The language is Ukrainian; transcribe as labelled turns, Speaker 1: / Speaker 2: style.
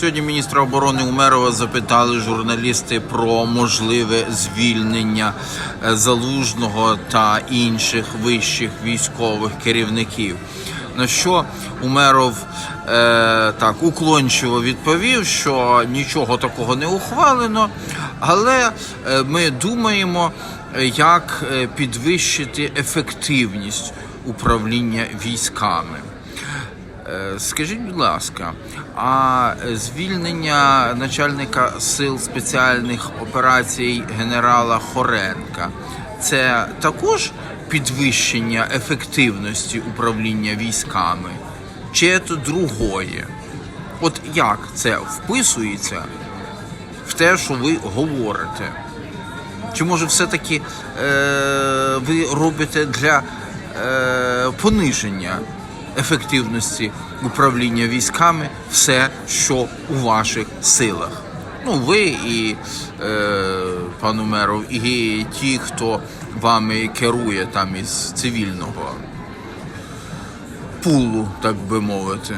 Speaker 1: Сьогодні міністра оборони Умерова запитали журналісти про можливе звільнення е, залужного та інших вищих військових керівників. На що Умеров е, так уклончиво відповів, що нічого такого не ухвалено, але е, ми думаємо, е, як підвищити ефективність управління військами. Е, Скажіть, будь ласка, а звільнення начальника сил спеціальних операцій генерала Хоренка це також підвищення ефективності управління військами? Чи це другое? От як це вписується в те, що ви говорите? Чи може все-таки е, ви робите для е, пониження ефективності управління військами все, що у ваших силах? Ну, ви і е, пану меру, і ті, хто вами керує там із цивільного пулу, так би мовити.